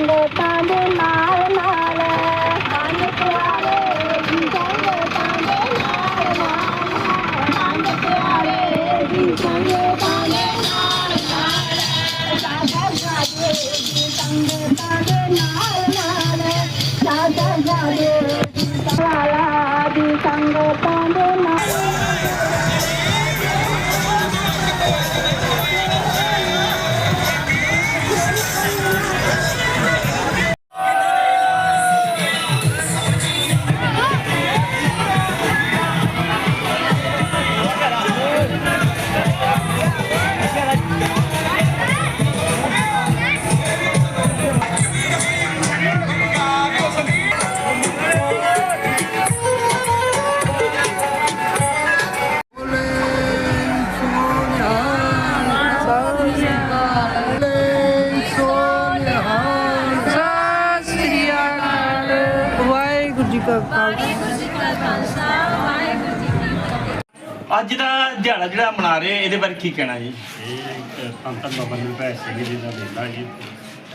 ਪੰਜ ਪਿਆਰੇ ਜੀ ਸੰਗਤਾਂ ਕਾ ਖਾਲਸਾ ਅੱਜ ਦਾ ਦਿਹਾੜਾ ਜਿਹੜਾ ਮਨਾ ਰਹੇ ਇਹਦੇ ਬਾਰੇ ਕੀ ਕਹਿਣਾ ਜੀ? ਇਹ ਧੰਨ ਬਾਬਾ ਨਿਰਭੈ ਸਿੰਘ ਜੀ ਦਾ ਮੇਲਾ ਜੀ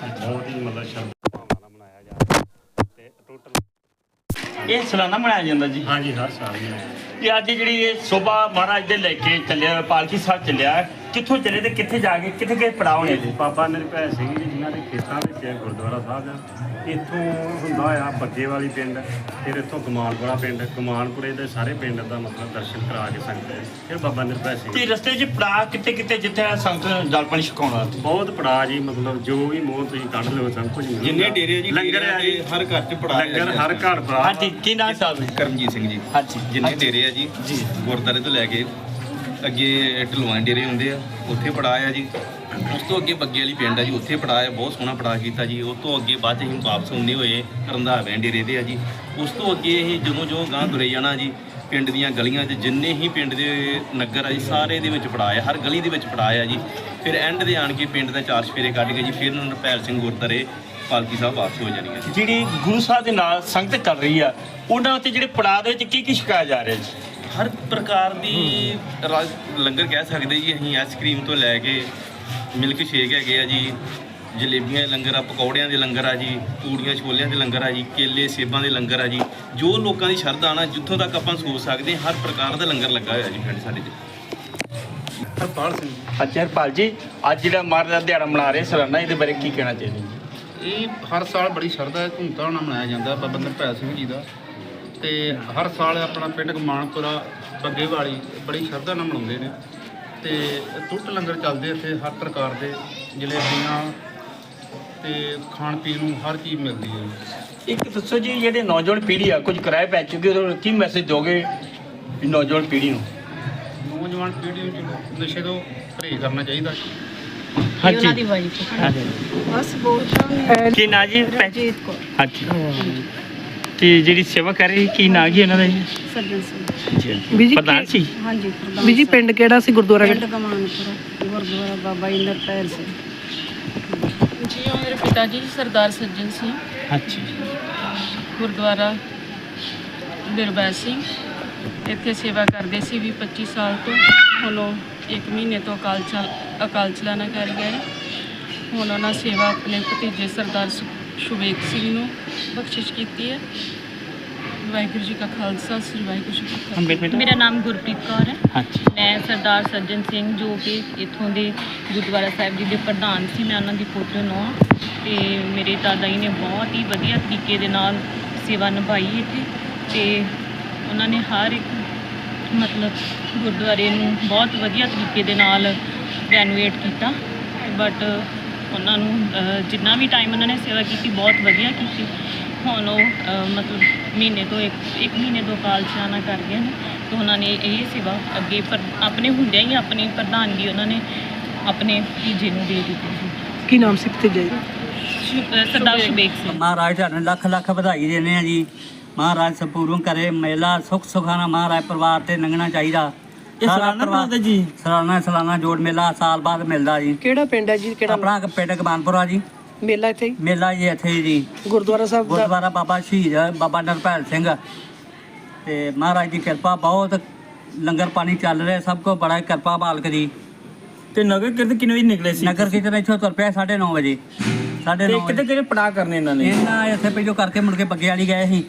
ਬਹੁਤ ਹੀ ਮਤਲਬ ਸ਼ਰਧਾ ਨਾਲ ਮਨਾਇਆ ਜਾਂਦਾ ਤੇ ਟੋਟਲ ਇਹ ਸਾਲਾਨਾ ਮਨਾਇਆ ਜਾਂਦਾ ਜੀ? ਹਾਂਜੀ ਹਰ ਸਾਲ ਮਨਾਇਆ ਤੇ ਅੱਜ ਜਿਹੜੀ ਇਹ ਸੋਭਾ ਮਹਾਰਾਜ ਦੇ ਲੈ ਕੇ ਚੱਲਿਆ ਪਾਲਕੀ ਸਾਹਿਬ ਚੱਲਿਆ ਕਿੱਥੋਂ ਚੱਲੇ ਤੇ ਕਿੱਥੇ ਜਾ ਕੇ ਕਿੱਥੇ ਕਿੱਥੇ ਪੜਾਅ ਹੋਣੇ? ਜੀ ਬਾਬਾ ਨਿਰਭੈ ਸਿੰਘ ਜੀ ਜਿਨ੍ਹਾਂ ਦੇ ਖੇਤਾਂ ਵਿੱਚ ਹੈ ਗੁਰਦੁਆਰਾ ਸਾਹਿਬ ਦਾ ਇੱਥੋਂ ਹੁੰਦਾ ਆ ਬੱਗੇ ਵਾਲੀ ਪਿੰਡ ਫਿਰ ਇੱਥੋਂ ਕਮਾਨਪੁਰਾ ਪਿੰਡ ਕਮਾਨਪੁਰੇ ਦੇ ਸਾਰੇ ਪਿੰਡ ਦਾ ਮਤਲਬ ਦਰਸ਼ਨ ਕਰਾ ਕੇ ਸੰਗਤ ਫਿਰ ਬਾਬਾ ਨਿਰਭੈ ਸਿੰਘ ਤੇ ਰਸਤੇ 'ਚ ਪੜਾਅ ਕਿੱਥੇ ਕਿੱਥੇ ਜਿੱਥੇ ਸੰਗਤ ਜਲ ਪਾਣੀ ਛਕਾਉਣਾ ਬਹੁਤ ਪੜਾ ਜੀ ਮਤਲਬ ਜੋ ਵੀ ਮੋਹ ਤੁਸੀਂ ਕੱਢ ਲਓ ਸਭ ਕੁਝ। ਜਿੰਨੇ ਡੇਰੇ ਜੀ ਲੰਗਰ ਦੇ ਜੀ। ਹਰ ਘਰ ਚ ਪੜਾ ਲੰਗਰ ਹਰ ਘਰ ਪੜਾ ਹਾਂਜੀ ਕੀ ਨਾਮ ਸਾਹਿਬ? ਕਰਮਜੀਤ ਸਿੰਘ ਜੀ। ਹਾਂਜੀ। ਜਿੰਨੇ। ਡੇਰੇ ਆ ਜੀ ਜੀ। ਗੁਰਦਾਰੇ ਤੋਂ ਲੈ ਕੇ ਅੱਗੇ ਢਲਵਾਂ ਡੇਰੇ ਹੁੰਦੇ ਆ, ਉੱਥੇ ਪੜਾਇਆ ਜੀ। ਉਸ ਤੋਂ ਅੱਗੇ ਬੱਗੇ ਵਾਲੀ ਪਿੰਡ ਆ ਜੀ, ਉੱਥੇ ਪੜਾ ਆ, ਬਹੁਤ ਸੋਹਣਾ ਪੜਾ ਕੀਤਾ ਜੀ। ਉਸ ਤੋਂ ਅੱਗੇ ਬਾਅਦ 'ਚ ਅਸੀਂ ਵਾਪਸ ਹੁੰਦੇ ਹੋਏ ਰੰਧਾਵੇਂ ਡੇਰੇ ਦੇ ਆ ਜੀ। ਉਸ ਤੋਂ ਅੱਗੇ ਇਹ ਜਦੋਂ ਜੋ ਗਾਂ ਤੁਰੇ ਜਾਣਾ ਜੀ, ਪਿੰਡ ਦੀਆਂ ਗਲੀਆਂ 'ਚ ਜਿੰਨੇ ਹੀ ਪਿੰਡ ਦੇ ਨਗਰ ਆ ਜੀ, ਸਾਰੇ ਦੇ ਵਿੱਚ ਪੜਾ ਆ, ਹਰ ਗਲੀ ਦੇ ਵਿੱਚ ਪੜਾ ਆ ਜੀ। ਫਿਰ ਐਂਡ ਦੇ ਆਣ ਕੇ ਪਿੰਡ ਦਾ ਚਾਰ ਸਫੇਰੇ ਕੱਢ ਕੇ ਜੀ, ਫਿਰ ਨਰਪੈਲ ਸਿੰਘ ਗੁਰਦਾਰੇ ਪਾਲਕੀ ਸਾਹਿਬ ਵਾਪਸ ਹੋ ਜਾਣੀਆਂ ਜੀ। ਜਿਹੜੀ ਗੁਰੂ ਸਾਹਿਬ ਦੇ ਨਾਲ ਸੰਗਤ ਕਰ ਰਹੀ ਆ, ਉਹਨਾਂ ਉੱਤੇ ਜਿਹੜੇ ਪੜਾਅ ਦੇ ਵਿੱਚ ਕੀ ਕੀ ਛਕਾਇਆ ਜਾ ਰਿਹਾ ਜੀ? ਹਰ ਪ੍ਰਕਾਰ ਦੀ ਰਾ- ਲੰਗਰ ਕਹਿ ਸਕਦੇ ਜੀ ਅਸੀਂ ਆਈਸਕ੍ਰੀਮ ਤੋਂ ਲੈ ਕੇ ਮਿਲਕ ਸ਼ੇਕ ਹੈਗੇ ਆ ਜੀ ਜਲੇਬੀਆਂ ਦੇ ਲੰਗਰ ਆ ਪਕੌੜਿਆਂ ਦੇ ਲੰਗਰ ਆ ਜੀ ਪੂੜੀਆਂ ਛੋਲਿਆਂ ਦੇ ਲੰਗਰ ਆ ਜੀ ਕੇਲੇ ਸੇਬਾਂ ਦੇ ਲੰਗਰ ਆ ਜੀ ਜੋ ਲੋਕਾਂ ਦੀ ਸ਼ਰਧਾ ਨਾ ਜਿੱਥੋਂ ਤੱਕ ਆਪਾਂ ਸੋਚ ਸਕਦੇ ਹਾਂ, ਹਰ ਪ੍ਰਕਾਰ ਦਾ ਲੰਗਰ ਲੱਗਾ ਹੋਇਆ ਜੀ ਪਿੰਡ ਸਾਡੇ 'ਚ। ਹਰਪਾਲ ਸਿੰਘ ਅੱਛਾ ਹਰਪਾਲ ਜੀ ਅੱਜ ਜਿਹੜਾ ਮਹਾਰਾਜ ਦਾ ਦਿਹਾੜਾ ਮਨਾ ਰਹੇ ਸਾਲਾਨਾ ਇਹਦੇ ਬਾਰੇ ਕੀ ਕਹਿਣਾ ਚਾਹੀਦੇ ਜੀ? ਇਹ ਹਰ ਸਾਲ ਬੜੀ ਸ਼ਰਧਾ ਧੂਮਧਾਮ ਨਾਲ ਮਨਾਇਆ ਜਾਂਦਾ ਬਾਬਾ ਨਿਰਭੈ ਸਿੰਘ ਜੀ ਦਾ। ਤੇ ਹਰ ਸਾਲ ਆਪਣਾ ਪਿੰਡ ਕਮਾਨਪੁਰਾ ਬੱਗੇ ਵਾਲੀ ਬੜੀ ਸ਼ਰਧਾ ਨਾਲ ਮਨਾਉਂਦੇ ਨੇ ਤੇ ਟੁੱਟ ਲੰਗਰ ਚੱਲਦੇ ਇੱਥੇ ਹਰ ਪ੍ਰਕਾਰ ਦੇ ਜਲੇਬੀਆਂ ਤੇ ਖਾਣ ਪੀਣ ਨੂੰ ਹਰ ਚੀਜ਼ ਮਿਲਦੀ ਹੈ। ਇੱਕ ਦੱਸੋ ਜੀ ਜਿਹੜੇ ਨੌਜਵਾਨ ਪੀੜ੍ਹੀ ਆ ਕੁਝ ਕਿਰਾਏ ਪੈ ਚੁੱਕੀ ਉਹਨਾਂ ਨੂੰ ਕੀ ਮੈਸੇਜ ਦੋਗੇ ਨੌਜਵਾਨ ਪੀੜ੍ਹੀ ਨੂੰ? ਨੌਜਵਾਨ ਪੀੜ੍ਹੀ ਨੂੰ ਚਲੋ ਨਸ਼ੇ ਤੋਂ ਪਰਹੇਜ਼ ਕਰਨਾ ਚਾਹੀਦਾ। ਹਾਂਜੀ। ਹਾਂਜੀ। ਬਸ ਬਹੁਤ ਕੀ ਨਾਂ ਜੀ? ਰਣਜੀਤ ਕੌਰ। ਹਾਂਜੀ। ਤੇ ਜਿਹੜੀ ਸੇਵਾ ਕਰ ਰਹੀ ਕੀ ਨਾਂ ਕੀ ਉਹਨਾਂ ਦਾ ਜੀ? ਸੱਜਣ ਸਿੰਘ। ਜੀ ਵੀ ਜੀ ਪ੍ਰਧਾਨ ਸੀ ਹਾਂਜੀ ਪ੍ਰਧਾਨ ਵੀ ਜੀ ਪਿੰਡ ਕਿਹੜਾ ਸੀ? ਗੁਰਦੁਆਰਾ ਪਿੰਡ ਕਮਾਨਪੁਰ ਗੁਰਦੁਆਰਾ ਬਾਬਾ ਇੰਦਰਪਾਲ ਸਿੰਘ ਜੀ ਉਹ ਮੇਰੇ ਪਿਤਾ ਜੀ ਸਰਦਾਰ ਸੱਜਣ ਸਿੰਘ। ਅੱਛਾ ਗੁਰਦੁਆਰਾ ਨਿਰਭੈ ਸਿੰਘ। ਇੱਥੇ ਸੇਵਾ ਕਰਦੇ ਸੀ ਵੀ 25 ਸਾਲ ਤੋਂ। ਹੁਣ ਉਹ ਇੱਕ ਮਹੀਨੇ ਤੋਂ ਅਕਾਲ ਚਲ ਅਕਾਲ ਚਲਾਣਾ ਕਰ ਗਏ। ਹੁਣ ਉਹਨਾਂ ਸੇਵਾ ਆਪਣੇ ਭਤੀਜੇ ਸਰਦਾਰ ਸੁ- ਸ਼ੁਵੇਕ ਸਿੰਘ ਨੂੰ ਬਖਸ਼ਿਸ਼ ਕੀਤੀ ਹੈ। ਵਾਹਿਗੁਰੂ ਜੀ ਕਾ ਖਾਲਸਾ ਸ੍ਰੀ ਵਾਹਿਗੁਰੂ ਜੀ ਕੀ ਫਤਿਹ। ਮੇਰਾ ਨਾਮ ਗੁਰਪ੍ਰੀਤ ਕੌਰ ਹੈ। ਹਾਂਜੀ। ਮੈਂ ਸਰਦਾਰ ਸੱਜਣ ਸਿੰਘ ਜੋ ਕਿ ਇੱਥੋਂ ਦੇ ਗੁਰਦੁਆਰਾ ਸਾਹਿਬ ਜੀ ਦੇ ਪ੍ਰਧਾਨ ਸੀ ਮੈਂ ਉਹਨਾਂ ਦੀ ਪੁੱਤਰ ਨੂੰ ਹਾਂ। ਤੇ ਮੇਰੇ ਦਾਦਾ ਜੀ ਨੇ ਬਹੁਤ ਹੀ ਵਧੀਆ ਤਰੀਕੇ ਦੇ ਨਾਲ ਸੇਵਾ ਨਿਭਾਈ ਇੱਥੇ। ਤੇ ਉਹਨਾਂ ਨੇ ਹਰ ਇੱਕ ਮਤਲਬ ਗੁਰਦੁਆਰੇ ਨੂੰ ਬਹੁਤ ਵਧੀਆ ਤਰੀਕੇ ਦੇ ਨਾਲ ਰੈਨੋਵੇਟ ਕੀਤਾ। ਬਟ ਉਹਨਾਂ ਨੂੰ ਜਿੰਨਾ ਵੀ ਟਾਈਮ ਉਹਨਾਂ ਨੇ ਸੇਵਾ ਕੀਤੀ ਬਹੁਤ ਵਧੀਆ ਕੀਤੀ। ਹੁਣ ਉਹ ਮਤਲਬ ਮਹੀਨੇ ਤੋਂ ਇੱਕ ਇੱਕ ਮਹੀਨੇ ਤੋਂ ਕਾਲ ਚਲਾਣਾ ਕਰ ਗਏ ਨੇ। ਤੇ ਉਹਨਾਂ ਨੇ ਇਹ ਸੇਵਾ ਅੱਗੇ ਪਰ ਆਪਣੇ ਹੁੰਦਿਆਂ ਹੀ ਆਪਣੀ ਪ੍ਰਧਾਨਗੀ ਉਹਨਾਂ ਨੇ ਆਪਣੇ ਭਤੀਜੇ ਨੂੰ ਦੇ ਦਿੱਤੀ ਸੀ। ਕੀ ਨਾਮ ਸੀ ਭਤੀਜਾ ਜੀ ਸਰਦਾਰ ਸ਼ੁਬੇਕ ਸਿੰਘ। ਮਹਾਰਾਜ ਤੁਹਾਨੂੰ ਲੱਖ ਲੱਖ ਵਧਾਈ ਦਿੰਦੇ ਆ ਜੀ। ਮਹਾਰਾਜ ਸੰਪੂਰਨ ਕਰੇ। ਮੇਲਾ ਸੁਖ ਸੁਖਾਨਾ ਮਹਾਰਾਜ ਪਰਿਵਾਰ ਤੇ ਲੰਘਣਾ ਚਾਹੀਦਾ। ਇਹ ਸਾਲਾਨਾ ਜੀ? ਜੋੜ ਮੇਲਾ ਸਾਲ ਬਾਅਦ ਮਿਲਦਾ ਜੀ। ਕਿਹੜਾ ਪਿੰਡ ਹੈ ਜੀ ਕਿਹੜਾ ਆਪਣਾ ਪਿੰਡ ਕਮਾਨਪੁਰਾ ਜੀ। ਮੇਲਾ ਇੱਥੇ? ਹੀ? ਮੇਲਾ ਜੀ ਇੱਥੇ ਹੀ ਜੀ। ਗੁਰਦੁਆਰਾ ਸਾਹਿਬ ਦਾ ਗੁਰਦੁਆਰਾ ਬਾਬਾ ਸ਼ਹੀਦ ਬਾਬਾ ਨਰਪੈਲ ਸਿੰਘ। ਤੇ ਮਹਾਰਾਜ ਦੀ ਕਿਰਪਾ ਬਹੁਤ ਲੰਗਰ ਪਾਣੀ ਚੱਲ ਰਿਹਾ ਸਭ ਕੋ ਬੜਾ ਕਿਰਪਾ ਮਾਲਕ ਦੀ ਤੇ ਨਗਰ ਕੀਰਤਨ ਕਿੰਨੇ ਵਜੇ ਨਿਕਲੇ ਸੀ? ਨਗਰ ਕੀਰਤਨ ਇੱਥੋਂ ਤੁਰ ਪਿਆ 9:30 ਵਜੇ। 9:30 ਤੇ ਵਜੇ। ਕਿਤੇ ਕਿਤੇ ਪੜਾ ਕਰਨੇ ਇਹਨਾਂ ਨੇ? ਇਹਨਾਂ ਇੱਥੇ ਪਹਿਲੋਂ ਕਰਕੇ ਮੁੜ ਕੇ ਬੱਗੇ ਵਾਲੀ ਗਏ ਸੀ।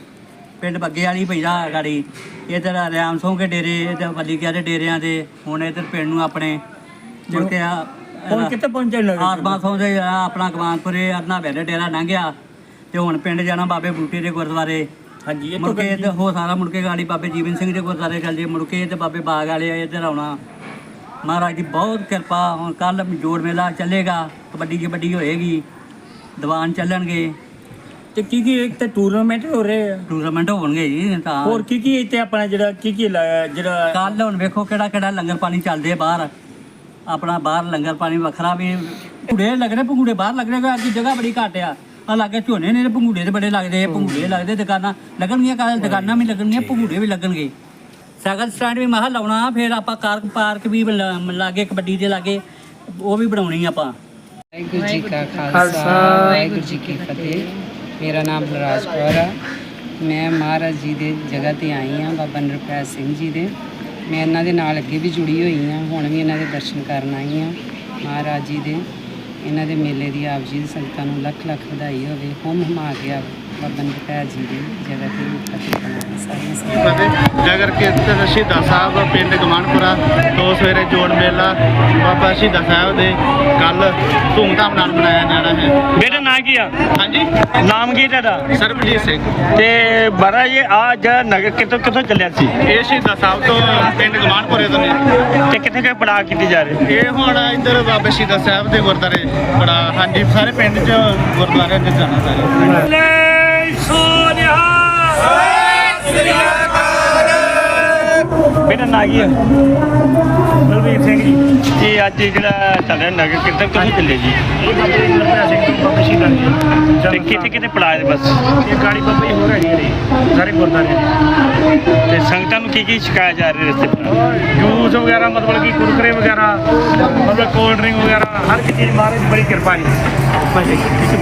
ਪਿੰਡ ਬੱਗੇ ਵਾਲੀ ਪੈਦਾ ਗਾੜੀ ਇਧਰ ਰਿਆਮ ਸਿੰਘ ਦੇ ਡੇਰੇ ਇਧਰ ਵੱਲੀ ਕਿਆ ਦੇ ਡੇਰਿਆਂ ਦੇ ਹੁਣ ਇਧਰ ਪਿੰਡ ਨੂੰ ਆਪਣੇ ਮੁੜ ਕੇ ਆ ਹੁਣ ਕਿੱਥੇ ਪਹੁੰਚੇ ਨਗਰ ਆਤਮਾ ਸਿੰਘ ਦੇ ਆਪਣਾ ਗਵਾਨਪੁਰੇ ਅਰਨਾ ਵੈਲੇ ਡੇਰਾ ਲੰਘਿਆ ਤੇ ਹੁਣ ਪਿੰਡ ਜਾਣਾ ਬਾਬੇ ਬੂਟੇ ਦੇ ਗੁਰਦੁਆਰੇ। ਹਾਂਜੀ ਇਹ ਮੁੜ ਕੇ ਤੇ ਹੋ ਸਾਰਾ ਮੁੜ ਕੇ ਗਾੜੀ ਬਾਬੇ ਜੀਵਨ ਸਿੰਘ ਦੇ ਗੁਰਦੁਆਰੇ ਚੱਲ ਜੇ ਮੁੜ ਕੇ ਤੇ ਬਾਬੇ ਬਾਗ ਵਾਲੇ ਆਏ ਇੱਧਰ ਆਉਣਾ। ਮਹਾਰਾਜ ਦੀ ਬਹੁਤ ਕਿਰਪਾ ਹੁਣ ਕੱਲ ਜੋੜ ਮੇਲਾ ਚੱਲੇਗਾ ਕਬੱਡੀ ਕਬੱਡੀ ਹੋਏਗੀ ਦੀਵਾਨ ਚੱਲਣਗੇ। ਤੇ ਕੀ ਕੀ ਇੱਕ ਤੇ ਟੂਰਨਾਮੈਂਟ ਹੋ ਰਹੇ ਆ? ਟੂਰਨਾਮੈਂਟ ਹੋਣਗੇ ਜੀ ਤਾਂ ਹੋਰ ਕੀ ਕੀ ਇੱਥੇ ਆਪਣਾ ਜਿਹੜਾ ਕੀ ਕੀ ਲਾਇਆ ਜਿਹੜਾ ਕੱਲ ਹੁਣ ਵੇਖੋ ਕਿਹੜਾ ਕਿਹੜਾ ਲੰਗਰ ਪਾਣੀ ਚੱਲਦੇ ਆ ਬਾਹਰ। ਆਪਣਾ ਬਾਹਰ ਲੰਗਰ ਪਾਣੀ ਵੱਖਰਾ ਵੀ ਭੰਗੂੜੇ ਲੱਗਣੇ ਭੰਗੂੜੇ ਬਾਹਰ ਲੱਗਣੇ ਕਿ ਅੱਗੇ ਜਗ੍ਹਾ ਬੜੀ ਘੱਟ ਆ। ਆ ਲਾਗੇ ਝੋਨੇ ਨੇ ਭੰਗੂੜੇ ਤੇ ਬੜੇ ਲੱਗਦੇ ਆ ਭੰਗੂੜੇ ਲੱਗਦੇ ਦੁਕਾਨਾਂ ਲੱਗਣਗੀਆਂ ਕੱਲ ਦੁਕਾਨਾਂ ਵੀ ਲੱਗਣਗੀਆਂ ਭੰਗੂੜੇ ਵੀ ਲੱਗਣਗੇ। ਸਾਈਕਲ ਸਟੈਂਡ ਵੀ ਮਹਾ ਲਾਉਣਾ ਫਿਰ ਆਪਾਂ ਕਾਰ ਪਾਰਕ ਵੀ ਲ- ਲਾਗੇ ਕਬੱਡੀ ਦੇ ਲਾਗੇ ਉਹ ਵੀ ਬਣਾਉਣੀ ਆਪਾਂ। ਵਾਹਿਗੁਰੂ ਜੀ ਕਾ ਖਾਲਸਾ ਵਾਹਿਗੁਰੂ ਜੀ ਕੀ ਫਤਿਹ। ਮੇਰਾ ਨਾਮ ਬਲਰਾਜ ਕੌਰ ਆ। ਮੈਂ ਮਹਾਰਾਜ ਜੀ ਦੇ ਜਗ੍ਹਾ ਤੇ ਆਈ ਹਾਂ, ਬਾਬਾ ਨਿਰਭੈ ਸਿੰਘ ਜੀ ਦੇ। ਮੈਂ ਇਹਨਾਂ ਦੇ ਨਾਲ ਅੱਗੇ ਵੀ ਜੁੜੀ ਹੋਈ ਹਾਂ, ਹੁਣ ਵੀ ਇਹਨਾਂ ਦੇ ਦਰਸ਼ਨ ਕਰਨ ਆਈ ਹਾਂ ਮਹਾਰਾਜ ਜੀ ਦੇ। ਇਹਨਾਂ ਦੇ ਮੇਲੇ ਦੀ ਆਪ ਜੀ ਦੀ ਸੰਗਤਾਂ ਨੂੰ ਲੱਖ ਲੱਖ ਵਧਾਈ ਹੋਵੇ। ਹੁਮ ਹਮਾ ਕੇ ਬਾਬਾ ਨਿਰਭੈ ਜੀ ਦੀ ਜਗ੍ਹਾ ਤੇ ਫਤਿਹ ਬਣਾ ਸਾਰੀਆਂ ਸੰਗਤਾਂ ਫਤਿਹ ਨਗਰ ਕੀਰਤਨ ਸ਼ਹੀਦਾਂ ਸਾਹਿਬ ਪਿੰਡ ਗਮਾਨਪੁਰਾ ਤੋਂ ਸਵੇਰੇ ਜੋੜ ਮੇਲਾ ਬਾਬਾ ਸ਼ਹੀਦਾਂ ਸਾਹਿਬ ਦੇ ਕੱਲ ਧੂਮਧਾਮ ਨਾਲ ਮਨਾਇਆ ਜਾਣਾ ਹੈ। ਬੇਟਾ ਨਾਂ ਕੀ ਆ? ਹਾਂਜੀ? ਨਾਮ ਕੀ ਤੁਹਾਡਾ? ਸਰਬਜੀਤ ਸਿੰਘ। ਤੇ ਬਾਰਾ ਇਹ ਅੱਜ ਨਗਰ ਕਿੱਥੋਂ ਕਿੱਥੋਂ ਚੱਲਿਆ ਸੀ? ਇਹ ਸ਼ਹੀਦਾਂ ਸਾਹਿਬ ਤੋਂ ਪਿੰਡ ਗਮਾਨਪੁਰੇ ਤੋਂ ਨੇ। ਤੇ ਕਿੱਥੇ ਕਿੱਥੇ ਪੜਾ ਕੀਤੀ ਜਾ ਰਹੀ? ਇਹ ਹੁਣ ਇੱਧਰ ਬਾਬਾ ਸ਼ਹੀਦਾਂ ਸਾਹਿਬ ਦੇ ਗੁਰਦਾਰੇ ਬੜਾ ਹਾਂਜੀ ਸਾਰੇ ਪਿੰਡ 'ਚ ਗੁਰਦੁਆਰੇ 'ਚ ਜਾਣਾ ਸਾਰੇ ਬੇਟਾ ਨਾਂ ਕੀ ਆ ਬਲਵੀਰ ਸਿੰਘ ਜੀ। ਇਹ ਅੱਜ ਜਿਹੜਾ ਚੱਲ ਰਿਹਾ ਨਗਰ ਕੀਰਤਨ ਕਿੱਥੋਂ ਚੱਲੇ ਜੀ। ਇਹ ਬਾਬੇ ਨਿਰਭੈ ਸਿੰਘ ਤੋਂ ਬਾਬਾ ਸ਼ਹੀਦਾਂ ਜੀ ਤੇ ਕਿੱਥੇ ਕਿੱਥੇ ਪੜਾਏ ਬਸ? ਇਹ ਗਾੜੀ ਬਾਬਾ ਜੀ ਹੋ ਰਹੀ ਨੇ ਸਾਰੇ ਗੁਰਦਾਰੇ ਤੇ ਸੰਗਤਾਂ ਨੂੰ ਕੀ ਕੀ ਸਿਖਾਇਆ ਜਾ ਰਿਹਾ ਰਸਤੇ ਪਰ? ਜੂਸ ਵਗੈਰਾ ਮਤਲਬ ਕਿ ਕੁਰਕਰੇ ਵਗੈਰਾ ਮਤਲਬ ਕੋਲਡ ਡਰਿੰਕ ਵਗੈਰਾ ਹਰ ਇੱਕ ਚੀਜ਼ ਮਹਾਰਾਜ ਦੀ ਬੜੀ ਕਿਰਪਾ ਹੈ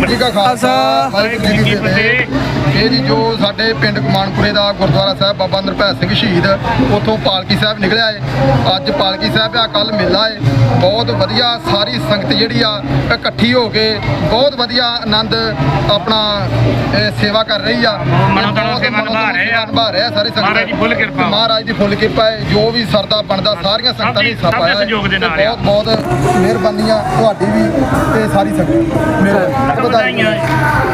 ਜੀ ਕਾ ਖਾਲਸਾ। ਵਾਹਿਗੁਰੂ ਜੀ ਕੀ ਫਤਿਹ। ਇਹ ਜੀ ਜੋ ਸਾਡੇ ਪਿੰਡ ਕਮਾਨਪੁਰੇ ਦਾ ਗੁਰਦੁਆਰਾ ਸਾਹਿਬ ਬਾਬਾ ਨਿਰਭੈ ਸਿੰਘ ਸ਼ਹੀਦ ਉੱਥੋਂ ਪਾਲਕੀ ਸਾਹਿਬ ਨਿਕਲਿਆ ਏ। ਅੱਜ ਪਾਲਕੀ ਸਾਹਿਬ ਆ ਕੱਲ ਮੇਲਾ ਏ। ਬਹੁਤ ਵਧੀਆ ਸਾਰੀ ਸੰਗਤ ਜਿਹੜੀ ਆ ਇਕੱਠੀ ਹੋ ਕੇ ਬਹੁਤ ਵਧੀਆ ਆਨੰਦ ਆਪਣਾ ਸੇਵਾ ਕਰ ਰਹੀ ਆ। ਮਨੋਤਨੋਂ ਸੇਵਾ ਨਿਭਾ ਰਹੇ ਆ। ਨਿਭਾ ਰਹੇ ਆ ਸਾਰੀ ਸੰਗਤ। ਮਹਾਰਾਜ ਦੀ ਫੁੱਲ ਕਿਰਪਾ। ਮਹਾਰਾਜ ਦੀ ਫੁੱਲ ਕਿਰਪਾ ਹੈ ਜੋ ਵੀ ਸਰਦਾ ਬਣਦਾ ਸਾਰੀਆਂ ਸੰਗਤਾਂ ਨੇ ਸਭ ਹਿੱਸਾ ਦੇ ਪਾਇਆ ਹੈ। ਸਹਿਯੋਗ ਦੇ ਤੇ ਨਾਲ ਆ। ਬਹੁਤ ਬਹੁਤ ਮਿਹਰਬਾਨੀਆਂ ਤੁਹਾਡੀ ਵੀ ਤੇ ਸਾਰੀ ਸੰਗਤ ਦੀ। ਮਿਹਰਬਾਨੀ ਵਧਾਈਆਂ ਮਾਨਪੁਰਾ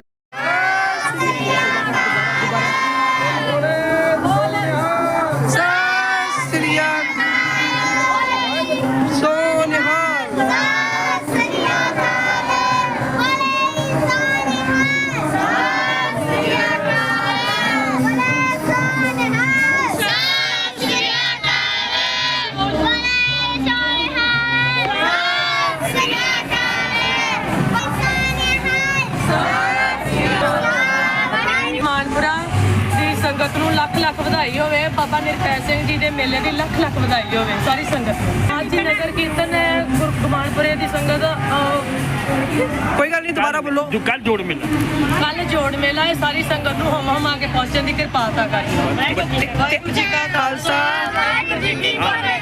ਦੇ ਮੇਲੇ ਦੀ ਲੱਖ ਲੱਖ ਵਧਾਈ ਹੋਵੇ ਸਾਰੀ ਸੰਗਤ ਨੂੰ। ਅੱਜ ਨਗਰ ਕੀਰਤਨ ਹੈ ਗੁਰਗਮਾਨਪੁਰੇ ਦੀ ਸੰਗਤ ਕੋਈ ਗੱਲ ਨਹੀਂ ਦੁਬਾਰਾ ਬੋਲੋ। ਜੋ ਕੱਲ ਜੋੜ ਮਿਲ। ਕੱਲ ਜੋੜ ਮੇਲਾ ਹੈ ਸਾਰੀ ਸੰਗਤ ਨੂੰ ਹਮ ਹਮਾ ਕੇ ਪਹੁੰਚਣ ਦੀ ਕਿਰਪਾਲਤਾ ਕਰੀ ਵਾਹਿਗੁਰੂ ਜੀ ਕਾ ਖਾਲਸਾ। ਵਾਹਿਗੁਰੂ ਜੀ ਕੀ ਫਤਿਹ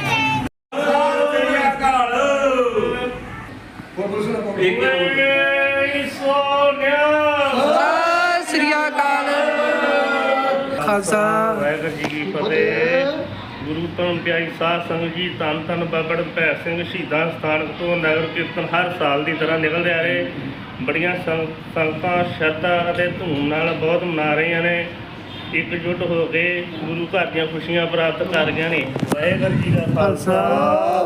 ਸ੍ਰੀ ਅਕਾਲ। ਖਾਲਸਾ। ਵਾਹਿਗੁਰੂ ਜੀ ਕੀ ਫਤਿਹ। ਧਨ ਪਿਆਰੀ ਸਾਧ ਸੰਗਤ ਜੀ ਧੰਨ ਧੰਨ ਬਾਬੜ ਭੈ ਸਿੰਘ ਸ਼ਹੀਦਾਂ ਸਥਾਨਕ ਤੋਂ ਨਗਰ ਕੀਰਤਨ ਹਰ ਸਾਲ ਦੀ ਤਰ੍ਹਾਂ ਨਿਕਲਦੇ ਆ ਰਹੇ। ਬੜੀਆਂ ਸੰਗ- ਸੰਗਤਾਂ ਸ਼ਰਧਾ ਅਤੇ ਧੂਮ ਨਾਲ ਬਹੁਤ ਮਨਾ ਰਹੀਆਂ ਨੇ। ਇਕਜੁੱਟ ਹੋ ਕੇ ਗੁਰੂ ਘਰ ਦੀਆਂ ਖੁਸ਼ੀਆਂ ਪ੍ਰਾਪਤ ਕਰ ਰਹੀਆਂ ਨੇ। ਵਾਹਿਗੁਰੂ ਜੀ ਦਾ ਖਾਲਸਾ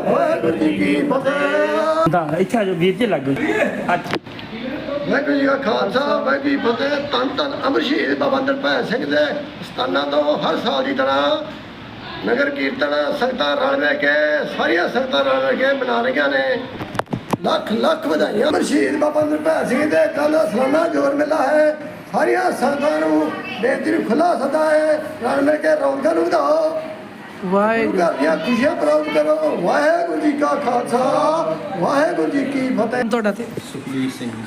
ਵਾਹਿਗੁਰੂ ਜੀ ਕੀ ਫਤਿਹ। ਦਾ ਇੱਥੇ ਆ ਜਾਓ ਵੀਰ ਜੀ ਲੱਗ ਅੱਜ ਵਾਹਿਗੁਰੂ ਜੀ ਕਾ ਖਾਲਸਾ ਵਾਹਿਗੁਰੂ ਜੀ ਕੀ ਫਤਿਹ। ਤਨ ਤਨ ਅਮਰ ਸ਼ਹੀਦ ਬਾਬਾ ਨਿਰਭੈ ਸਿੰਘ ਦੇ ਸਥਾਨਾਂ ਤੋਂ ਹਰ ਸਾਲ ਦੀ ਤਰ੍ਹਾਂ ਨਗਰ ਕੀਰਤਨ ਸੰਗਤਾਂ ਰਲ ਮਿਲ ਕੇ ਸਾਰੀਆਂ ਸੰਗਤਾਂ ਰਲ ਮਿਲ ਕੇ ਮਨਾ ਰਹੀਆਂ ਨੇ। ਲੱਖ ਲੱਖ ਵਧਾਈਆਂ। ਅਮਰ ਬਾਬਾ ਨਿਰਭੈ ਸਿੰਘ ਦੇ ਕੱਲ ਸਲਾਨਾ ਜੋਰ ਮੇਲਾ ਹੈ। ਸਾਰੀਆਂ ਸੰਗਤਾਂ ਨੂੰ ਬੇਨਤੀ ਨੂੰ ਖੁੱਲਾ ਸੱਦਾ ਹੈ। ਰਲ ਮਿਲ ਕੇ ਰੌਣਕਾਂ ਨੂੰ ਵਧਾਓ। ਵਾਹਿਗੁਰੂ। ਘਰ ਦੀਆਂ। ਖੁਸ਼ੀਆਂ ਪ੍ਰਾਪਤ ਕਰੋ। ਵਾਹਿਗੁਰੂ ਜੀ ਕਾ ਖਾਲਸਾ। ਵਾਹਿਗੁਰੂ ਜੀ ਕੀ ਫਤਿਹ। ਤੁਹਾਡਾ ਤੇ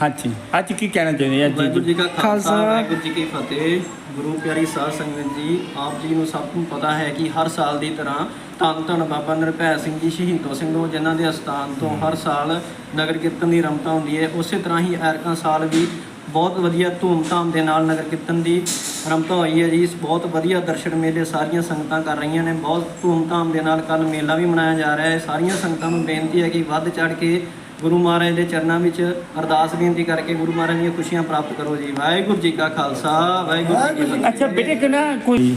ਹਾਂਜੀ। ਅੱਜ ਕੀ ਕਹਿਣਾ ਚਾਹੁੰਦੇ ਆ ਵਾਹਿਗੁਰੂ ਜੀ? ਜੀ ਕਾ ਖਾਲਸਾ ਵਾਹਿਗੁਰੂ ਜੀ ਕੀ ਫਤਿਹ। ਗੁਰੂ ਪਿਆਰੀ ਸਾਧ ਸੰਗਤ ਜੀ ਆਪ ਜੀ ਨੂੰ ਸਭ ਨੂੰ ਪਤਾ ਹੈ ਕਿ ਹਰ ਸਾਲ ਦੀ ਤਰ੍ਹਾਂ ਧੰਨ ਧੰਨ ਬਾਬਾ ਨਿਰਭੈ ਸਿੰਘ ਜੀ ਸ਼ਹੀਦੋ ਸਿੰਘੋ ਜਿਨ੍ਹਾਂ ਦੇ ਅਸਥਾਨ ਤੋਂ ਹਰ ਸਾਲ ਨਗਰ ਕੀਰਤਨ ਦੀ ਰਮਤਾ ਹੁੰਦੀ ਹੈ ਉਸੇ ਤਰ੍ਹਾਂ ਹੀ ਐਰਕਾਂ ਸਾਲ ਵੀ ਬਹੁਤ ਵਧੀਆ ਧੂਮ-ਧਾਮ ਦੇ ਨਾਲ ਨਗਰ ਕੀਰਤਨ ਦੀ ਰਮਤਾ ਹੋਈ ਹੈ ਜੀ। ਬਹੁਤ ਵਧੀਆ ਦਰਸ਼ਨ ਮੇਲੇ ਸਾਰੀਆਂ ਸੰਗਤਾਂ ਕਰ ਰਹੀਆਂ ਨੇ। ਬਹੁਤ ਧੂਮ-ਧਾਮ ਦੇ ਨਾਲ ਕੱਲ ਮੇਲਾ ਵੀ ਮਨਾਇਆ ਜਾ ਰਿਹਾ ਹੈ। ਸਾਰੀਆਂ ਸੰਗਤਾਂ ਨੂੰ ਬੇਨਤੀ ਹੈ ਕਿ ਵੱਧ ਚੜ ਕੇ ਗੁਰੂ ਮਹਾਰਾਜ ਦੇ ਚਰਨਾਂ ਵਿੱਚ ਅਰਦਾਸ ਬੇਨਤੀ ਕਰਕੇ ਗੁਰੂ ਮਹਾਰਾਜ ਦੀਆਂ ਖੁਸ਼ੀਆਂ ਪ੍ਰਾਪਤ ਕਰੋ ਜੀ। ਵਾਹਿਗੁਰੂ ਜੀ ਕਾ ਖਾਲਸਾ ਵਾਹਿਗੁਰੂ ਜੀ ਕੀ ਫਤਿਹ। ਅੱਛਾ ਬੇਟੇ ਕਿ ਨਾ ਕੋਈ